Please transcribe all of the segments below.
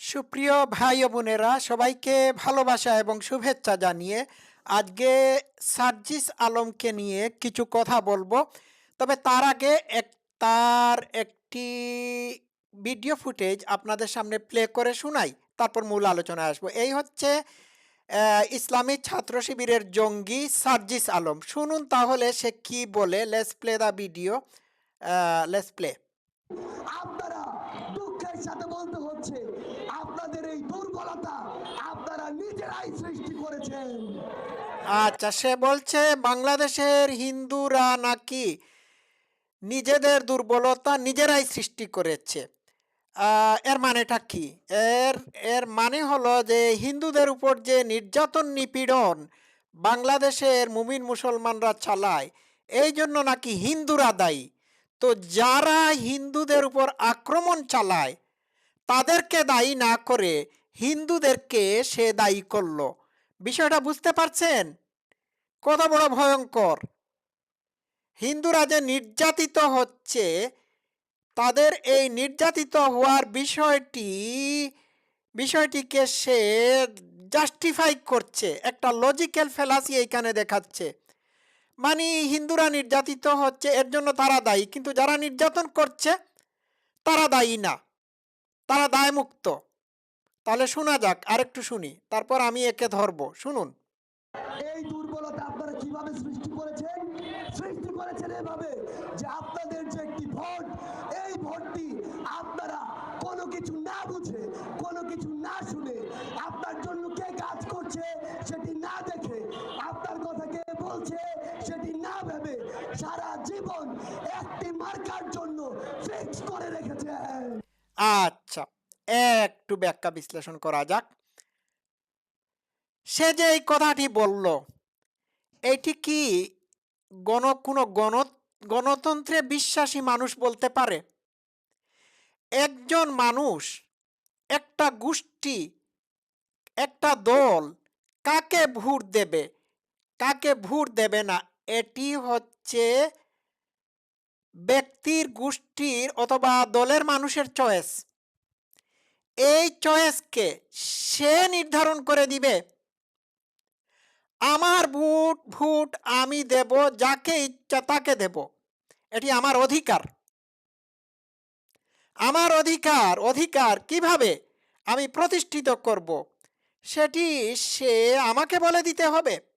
সুপ্রিয় ভাই ও বোনেরা, সবাইকে ভালোবাসা এবং শুভেচ্ছা জানিয়ে আজকে সার্জিস আলমকে নিয়ে কিছু কথা বলব। তবে তার আগে এক, তার একটি ভিডিও ফুটেজ আপনাদের সামনে প্লে করে শোনাই, তারপর মূল আলোচনায় আসব। এই হচ্ছে ইসলামী ছাত্র শিবিরের জঙ্গি সার্জিস আলম। শুনুন তাহলে সে কি বলে। Let's play the video let's play আপনারা দুঃখের সাথে বলতে হচ্ছে আপনাদের এই দুর্বলতা আপনারা নিজেরাই সৃষ্টি করেছেন। আচ্ছা সে বলছে, বাংলাদেশের হিন্দুরা নাকি নিজেদের দুর্বলতা নিজেরাই সৃষ্টি করেছে। এর মানেটা কি? এর এর মানে হলো যে হিন্দুদের উপর যে নির্যাতন নিপীড়ন বাংলাদেশের মুমিন মুসলমানরা চালায়, এই জন্য নাকি হিন্দুরা দায়ী? তো যারা হিন্দুদের উপর আক্রমণ চালায় তাদেরকে দায়ী না করে হিন্দুদেরকে সে দায়ী করল। বিষয়টা বুঝতে পারছেন? কত বড় ভয়ঙ্কর। হিন্দুরা যে নির্যাতিত হচ্ছে, তাদের এই নির্যাতিত হওয়ার বিষয়টি, বিষয়টিকে সে জাস্টিফাই করছে। একটা লজিক্যাল ফেলাসি এইখানে দেখাচ্ছে। মানে হিন্দুরা নির্যাতিত হচ্ছে, এর জন্য তারা দায়ী। কিন্তু যারা নির্যাতন করছে, তারা দায়ী না। তারা দায়মুক্ত। তাহলে শোনা যাক, আরেকটু শুনি। তারপর আমি একে ধরবো। শুনুন। এই দুর্বলতা আপনারা কীভাবে সৃষ্টি করেছেন? সৃষ্টি করেছেন এভাবে যে আপনাদের যে একটি ভোট, এই ভোটটি আপনারা কোনো কিছু না বুঝে, কোনো কিছু না শুনে আপনার জন্য কে কাজ করছে সেটি না দেখে আপনার কথা কে বলছে সেটি না ভেবে সারা জীবন একটি মার্কার জন্য আচ্ছা একটু ব্যাখ্যা বিশ্লেষণ করা যাক। সে যে এই কথাটি বলল, এটি কি গণ, কোনো গণ, গণতন্ত্রে বিশ্বাসী মানুষ বলতে পারে? একজন মানুষ, একটা গোষ্ঠী, একটা দল, কাকে ভোট দেবে? কাকে ভোট দেবে না? এটি হচ্ছে ব্যক্তির গোষ্ঠীর অথবা দলের মানুষের চয়েস এই চয়েসকে সে নির্ধারণ করে দিবে। আমার ভোট ভোট আমি দেব, যাকে ইচ্ছা তাকে দেব। এটি আমার অধিকার। আমার অধিকার অধিকার কীভাবে আমি প্রতিষ্ঠিত করব, সেটি সে আমাকে বলে দিতে হবে।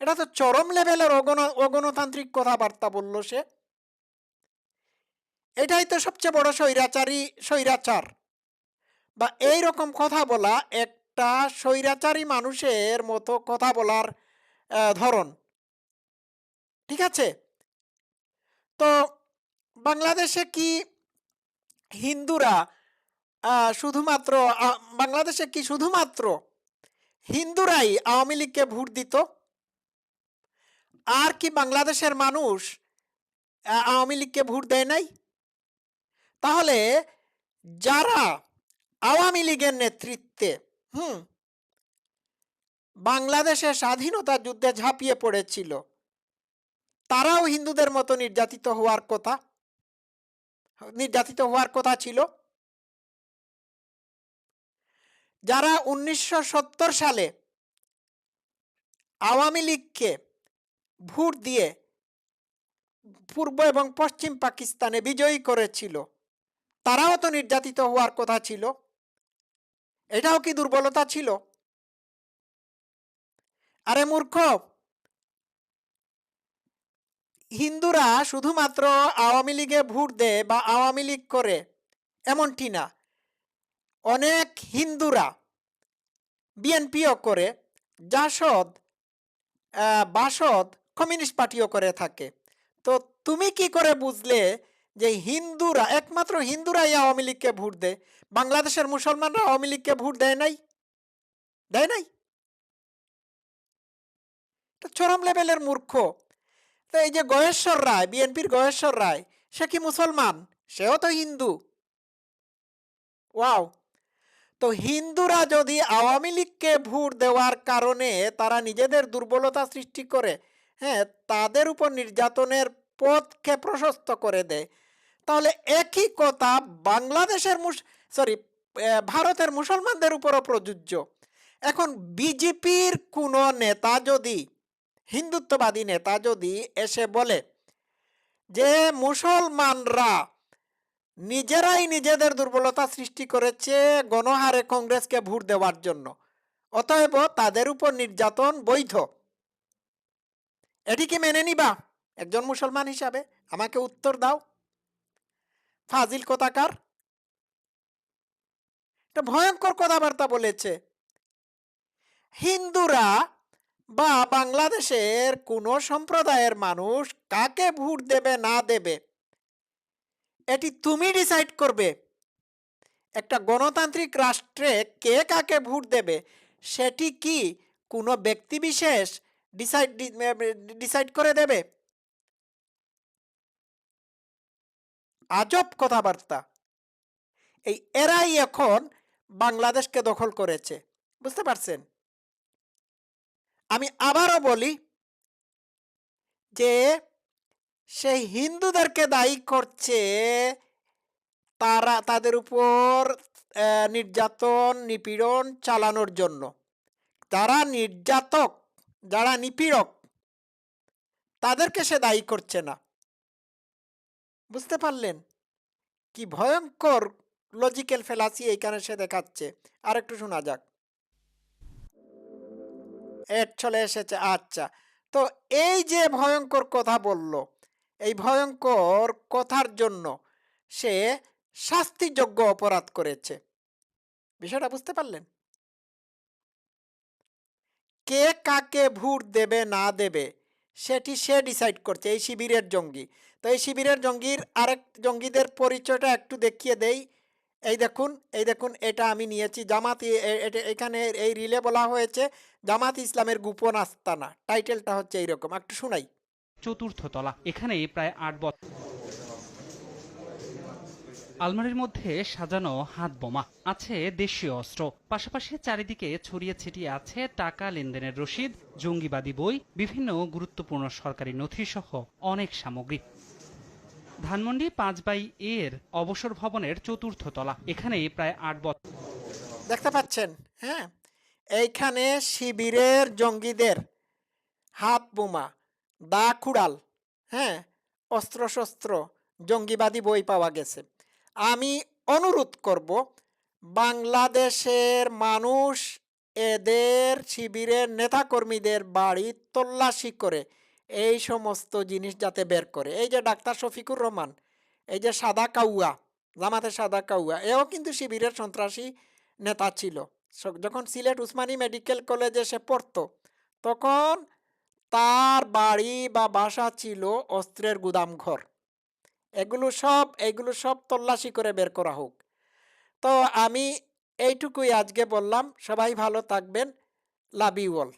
এটা তো চরম লেভেলের অগণ, অগণতান্ত্রিক কথাবার্তা বলল সে। এটাই তো সবচেয়ে বড় স্বৈরাচারী, স্বৈরাচার। বা এই রকম কথা বলা একটা স্বৈরাচারী মানুষের মতো কথা বলার ধরন। ঠিক আছে? তো বাংলাদেশে কি হিন্দুরা শুধুমাত্র বাংলাদেশে কি শুধুমাত্র হিন্দুরাই আওয়ামী লীগকে ভোট দিত? আর কি বাংলাদেশের মানুষ আওয়ামী লীগকে ভোট দেয় নাই? তাহলে যারা আওয়ামী লীগের নেতৃত্বে, হুম, বাংলাদেশের স্বাধীনতা যুদ্ধে ঝাঁপিয়ে পড়েছিল, তারাও হিন্দুদের মতো নির্যাতিত হওয়ার কথা, নির্যাতিত হওয়ার কথা ছিল। যারা উনিশশো সত্তর সালে আওয়ামী লীগকে ভোট দিয়ে পূর্ব এবং পশ্চিম পাকিস্তানে বিজয়ী করেছিল। তারাও তো নির্যাতিত হওয়ার কথা ছিল। এটাও কি দুর্বলতা ছিল? আরে মূর্খ! হিন্দুরা শুধুমাত্র আওয়ামী লীগে ভোট দেয় বা আওয়ামী লীগ করে, এমনটি না। অনেক হিন্দুরা বিএনপিও করে। জাসদ বাসদ কমিউনিস্ট পার্টিও করে থাকে। তো তুমি কি করে বুঝলে যে হিন্দুরা, একমাত্র হিন্দুরাই আওয়ামী লীগকে ভোট দেয়? বাংলাদেশের মুসলমানরা আওয়ামী লীগকে ভোট দেয় নাই? দেয় নাই? চরম লেভেলের মূর্খ। তো এই যে গয়েশ্বর রায়, বিএনপির গয়েশ্বর রায়, সে কি মুসলমান? সেও তো হিন্দু। ওয়াও! তো হিন্দুরা যদি আওয়ামী লীগকে ভোট দেওয়ার কারণে তারা নিজেদের দুর্বলতা সৃষ্টি করে হ্যাঁ তাদের উপর নির্যাতনের পথকে প্রশস্ত করে দেয়। তাহলে একই কথা বাংলাদেশের মুস সরি ভারতের মুসলমানদের উপরও প্রযোজ্য। এখন বিজেপির কোনো নেতা যদি, হিন্দুত্ববাদী নেতা যদি এসে বলে যে মুসলমানরা নিজেরাই নিজেদের দুর্বলতা সৃষ্টি করেছে গণহারে কংগ্রেসকে ভোট দেওয়ার জন্য, অতএব তাদের উপর নির্যাতন বৈধ। এটি কি মেনে নিবা, একজন মুসলমান হিসাবে। আমাকে উত্তর দাও। ফাজিল কথাকার? এটা ভয়ঙ্কর কথাবার্তা বলেছে। হিন্দুরা বা বাংলাদেশের কোন সম্প্রদায়ের মানুষ কাকে ভোট দেবে, না দেবে, এটি তুমি ডিসাইড করবে। একটা গণতান্ত্রিক রাষ্ট্রে কে কাকে ভোট দেবে, সেটি কি কোনো ব্যক্তি বিশেষ ডিসাইড ডিসাইড করে দেবে। আজব কথাবার্তা। এই এরাই এখন বাংলাদেশকে দখল করেছে। বুঝতে পারছেন? আমি আবারও বলি যে সেই হিন্দুদেরকে দায়ী করছে, তারা, তাদের উপর নির্যাতন, নিপীড়ন চালানোর জন্য। তারা নির্যাতক যারা নিপীড়ক, তাদেরকে সে দায়ী করছে না। বুঝতে পারলেন? কি ভয়ঙ্কর লজিক্যাল ফেলাসি এইখানে সে দেখাচ্ছে। আর একটু শোনা যাক। এর চলে এসেছে আচ্ছা। তো এই যে ভয়ঙ্কর কথা বলল, এই ভয়ঙ্কর কথার জন্য সে শাস্তিযোগ্য অপরাধ করেছে। বিষয়টা বুঝতে পারলেন? কে কাকে ভোট দেবে, না দেবে, সেটি সে ডিসাইড করছে। এই শিবিরের জঙ্গি। তো এই শিবিরের জঙ্গির আরেক জঙ্গিদের পরিচয়টা একটু দেখিয়ে দেই। এই দেখুন এই দেখুন, এটা আমি নিয়েছি। জামাত এখানে এই রিলে বলা হয়েছে, জামাত ইসলামের গোপন আস্তানা। টাইটেলটা হচ্ছে এইরকম। একটু শোনাই। চতুর্থ তলা, এখানে প্রায় আট বছর আলমারির মধ্যে সাজানো হাত বোমা আছে দেশীয় অস্ত্র। পাশাপাশি চারিদিকে ছড়িয়ে ছিটিয়ে আছে টাকা লেনদেনের রসিদ, জঙ্গিবাদী বই, বিভিন্ন গুরুত্বপূর্ণ সরকারি নথি সহ অনেক সামগ্রী। ধানমন্ডি পাঁচ বাই এর অবসর ভবনের চতুর্থ তলা। এখানে প্রায় আট বছর দেখতে পাচ্ছেন? হ্যাঁ। এইখানে শিবিরের জঙ্গিদের হাত বোমা, দা কুড়াল হ্যাঁ অস্ত্রশস্ত্র, জঙ্গিবাদী বই পাওয়া গেছে। আমি অনুরোধ করব, বাংলাদেশের মানুষ এদের শিবিরের নেতাকর্মীদের বাড়ি তল্লাশি করে এই সমস্ত জিনিস যাতে বের করে। এই যে ডাক্তার শফিকুর রহমান, এই যে সাদা কাউয়া জামাতে সাদা কাউয়া, এও কিন্তু শিবিরের সন্ত্রাসী নেতা ছিল। যখন সিলেট উসমানী মেডিকেল কলেজে সে পড়তো, তখন তার বাড়ি বা বাসা ছিল অস্ত্রের গুদামঘর এগুলো সব এগুলো সব তল্লাশি করে বের করা হোক। তো আমি এইটুকুই আজকে বললাম। সবাই ভালো থাকবেন। Love you all